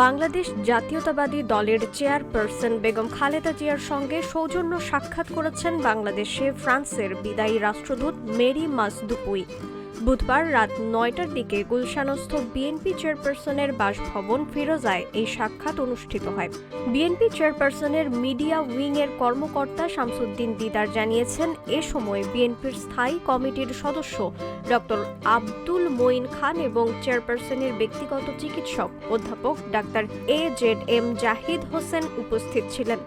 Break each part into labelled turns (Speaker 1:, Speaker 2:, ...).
Speaker 1: বাংলাদেশ জাতীয়তাবাদী দলের চেয়ারপারসন বেগম খালেদা জিয়ার সঙ্গে সৌজন্য সাক্ষাৎ করেছেন বাংলাদেশে ফ্রান্সের বিদায়ী রাষ্ট্রদূত মেরি মাসদুপুই বুধবার রাত নয়টার দিকে গুলশানস্থ বিএনপি চেয়ারপারসনের বাসভবন ফিরোজায় এই সাক্ষাৎ অনুষ্ঠিত হয়। বিএনপি চেয়ারপারসনের মিডিয়া উইংয়ের কর্মকর্তা শামসুদ্দিন দিদার জানিয়েছেন, এ সময় বিএনপির স্থায়ী কমিটির সদস্য ডক্টর আব্দুল মঈন খান এবং চেয়ারপারসনের ব্যক্তিগত চিকিৎসক অধ্যাপক doctor A Z M Zahid Hossain উপস্থিত ছিলেন।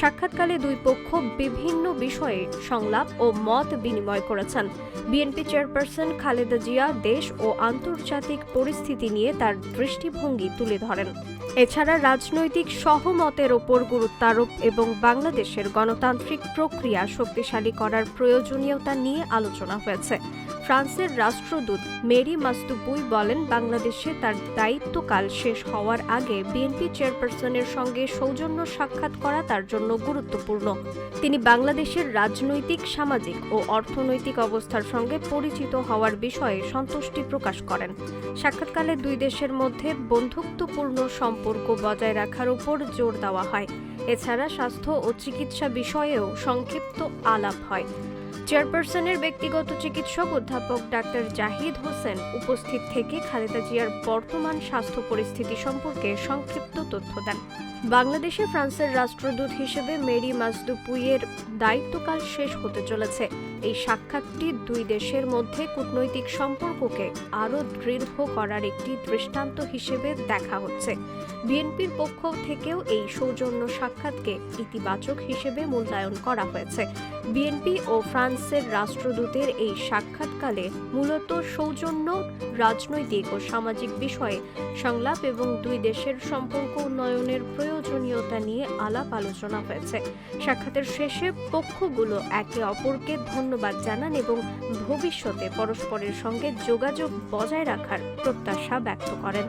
Speaker 1: সাক্ষাৎকালে দুই পক্ষ বিভিন্ন বিষয়ে সংলাপ ও মত বিনিময় করেছেন। বিএনপি চেয়ারপারসন খালেদা জিয়া দেশ ও আন্তর্জাতিক পরিস্থিতি নিয়ে তার দৃষ্টিভঙ্গি তুলে ধরেন। এছাড়া রাজনৈতিক সহমতের ওপর গুরুত্ব আরোপ এবং বাংলাদেশের গণতান্ত্রিক প্রক্রিয়া শক্তিশালী করার প্রয়োজনীয়তা নিয়ে আলোচনা হয়েছে। ফ্রান্সের রাষ্ট্রদূত মেরি মাস্তুপুই বলেন, বাংলাদেশে তার দায়িত্বকাল শেষ হওয়ার আগে বিএনপি চেয়ারপারসনের সঙ্গে সৌজন্য সাক্ষাৎ করা তার জন্য গুরুত্বপূর্ণ। তিনি বাংলাদেশের রাজনৈতিক, সামাজিক ও অর্থনৈতিক অবস্থার সঙ্গে পরিচিত হওয়ার বিষয়ে সন্তুষ্টি প্রকাশ করেন। সাক্ষাৎকালে দুই দেশের মধ্যে বন্ধুত্বপূর্ণ সম্পর্ক বজায় রাখার উপর জোর দেওয়া হয়। এছাড়া স্বাস্থ্য ও চিকিৎসা বিষয়েও সংক্ষিপ্ত আলাপ হয়। চেয়ারপারসনের ব্যক্তিগত চিকিৎসক অধ্যাপক ডাক্তার জাহিদ হোসেন উপস্থিত থেকে খালেদা জিয়ার বর্তমান স্বাস্থ্য পরিস্থিতি সম্পর্কে সংক্ষিপ্ত তথ্য দেন। বাংলাদেশে ফ্রান্সের রাষ্ট্রদূত হিসেবে মেরি মাজদুপুইয়ের দায়িত্বকাল শেষ হতে চলেছে। এই সাক্ষাৎটি দুই দেশের মধ্যে কূটনৈতিক সম্পর্ককে আরও দৃঢ় করার একটি দৃষ্টান্ত হিসেবে দেখা হচ্ছে। বিএনপির পক্ষ থেকেও এই সৌজন্য সাক্ষাৎকে ইতিবাচক হিসেবে মূল্যায়ন করা হয়েছে। বিএনপি ও ফ্রান্সের রাষ্ট্রদূতের এই সাক্ষাৎকালে মূলত সৌজন্য, রাজনৈতিক ও সামাজিক বিষয়ে সংলাপ এবং দুই দেশের সম্পর্ক উন্নয়নের প্রয়োজনীয়তা নিয়ে আলাপ আলোচনা হয়েছে। সাক্ষাতের শেষে পক্ষগুলো একে অপরকে ধন্যবাদ জানান এবং ভবিষ্যতে পরস্পরের সঙ্গে যোগাযোগ বজায় রাখার প্রত্যাশা ব্যক্ত করেন।